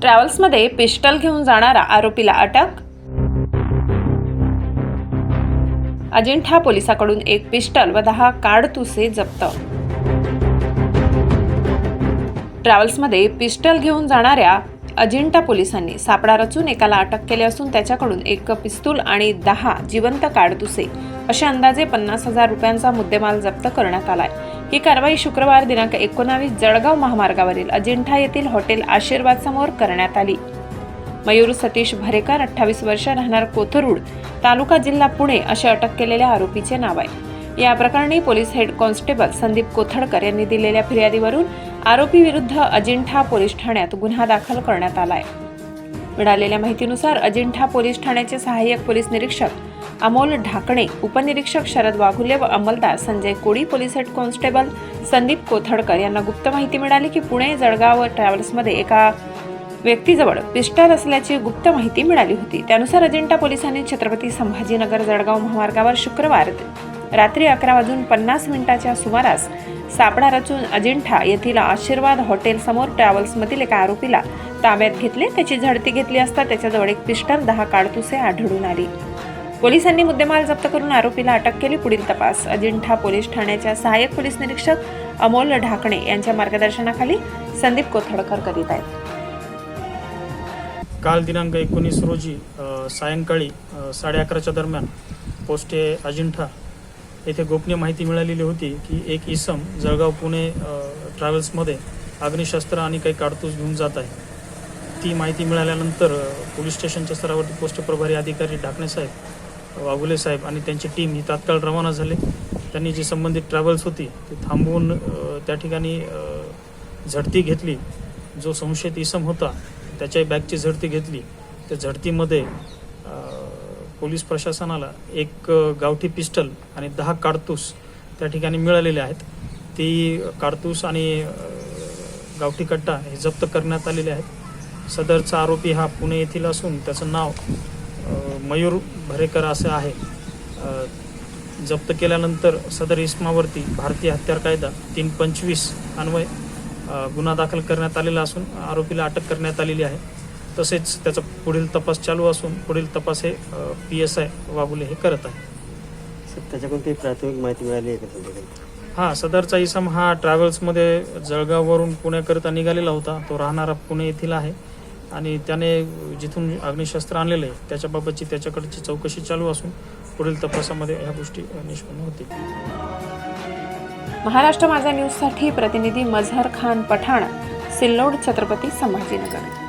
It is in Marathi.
ट्रॅव्हल्समध्ये पिस्टल घेऊन जाणारा आरोपीला अटक? अजिंठा पोलिसाकडून एक पिस्टल व दहा काडतुसे जप्त. ट्रॅव्हल्समध्ये पिस्टल घेऊन जाणाऱ्या अजिंठा पोलिसांनी सापळा रचून एकाला अटक केली असून त्याच्याकडून एक पिस्तूल आणि दहा जिवंत काडतुसे असे अंदाजे पन्नास हजार रुपयांचा मुद्देमाल जप्त करण्यात आलाय. ही कारवाई शुक्रवार दिनांक एकोणावीस जळगाव महामार्गावरील अजिंठा येथील हॉटेल आशीर्वाद समोर करण्यात आली. मयूर सतीश भरेकर अठ्ठावीस वर्ष राहणार कोथरूड तालुका जिल्हा पुणे असे अटक केलेल्या आरोपीचे नाव आहे. या प्रकरणी police head constable Sandeep Kothadkar यांनी दिलेल्या फिर्यादीवरून आरोपी विरुद्ध अजिंठा पोलीस ठाण्यात गुन्हा दाखल करण्यात आलाय. मिळालेल्या माहितीनुसार अजिंठा पोलीस ठाण्याचे सहाय्यक पोलीस निरीक्षक अमोल ढाकणे उपनिरीक्षक शरद वाघुले व अंमलदार Sanjay Kodi police head constable Sandeep Kothadkar यांना गुप्त माहिती मिळाली की पुणे जळगाव ट्रॅव्हल्समध्ये एका व्यक्तीजवळ पिस्टल असल्याची गुप्त माहिती मिळाली होती. त्यानुसार अजिंठा पोलिसांनी छत्रपती संभाजीनगर जळगाव महामार्गावर शुक्रवार रात्री अकरा वाजून पन्नास मिनिटाच्या सुमारास सापळा रचून अजिंठा येथील आशीर्वाद हॉटेलसमोर ट्रॅव्हल्समधील एका आरोपीला ताब्यात घेतले. त्याची झडती घेतली असता त्याच्याजवळ एक पिस्टल दहा काडतुसे आढळून आली. पोलिसांनी मुद्देमाल जप्त करून आरोपीला अटक केली. पुढील तपास. अजिंठा पोलीस ठाण्याच्या सहाय्यक पोलीस निरीक्षक अमोल ढाकणे यांच्या मार्गदर्शनाखाली संदीप कोथडकर करीत आहेत. काल दिनांक एकोणीस रोजी सायंकाळी साडे अकराच्या दरम्यान पोस्टे अजिंठा येथे गोपनीय माहिती मिळालेली होती की एक इसम जळगाव पुणे ट्रॅव्हल्समध्ये अग्निशस्त्र आणि काही काडतूस घेऊन जात आहे. ती माहिती मिळाल्यानंतर पोलीस स्टेशनच्या स्तरावरती पोस्ट प्रभारी अधिकारी ढाकणे साहेब वाघुले साहेब आणि त्यांची टीम ही तात्काळ रवाना झाले. त्यांनी जी संबंधित ट्रॅव्हल्स होती ती थांबवून त्या ठिकाणी झडती घेतली. जो संशयित इसम होता त्याच्याही बॅगची झडती घेतली. त्या झडतीमध्ये पोलीस प्रशासनाला एक गावठी पिस्टल आणि दहा काडतूस त्या ठिकाणी मिळालेले आहेत. ती काडतूस आणि गावठी कट्टा हे जप्त करण्यात आलेले आहेत. सदरचा आरोपी हा पुणे येथील असून त्याचं नाव मयूर भरेकर असं आहे. जप्त केल्यानंतर सदर इस्मावरती भारतीय हत्यार कायदा तीन पंचवीस अन्वय गुन्हा दाखल करण्यात आलेला असून आरोपीला अटक करण्यात आलेली आहे. तसेच त्याचा पुढील तपास चालू असून पुढील तपास हे पी एस आय वाबुले हे करत आहे. सर त्याच्याकडून काही प्राथमिक माहिती मिळाली आहे का तुमच्याकडे? हा सदरचा इसम हा ट्रॅव्हल्समध्ये जळगाववरून पुण्याकरिता निघालेला होता. तो राहणारा पुणे येथील आहे. आणि त्याने जिथून अग्निशस्त्र आणलेलं आहे त्याच्याबाबतची त्याच्याकडची चौकशी चालू असून पुढील तपासामध्ये ह्या गोष्टी निष्पन्न होतील. महाराष्ट्र माझा न्यूजसाठी प्रतिनिधी मझहर खान पठाण सिल्लोड छत्रपती संभाजीनगर.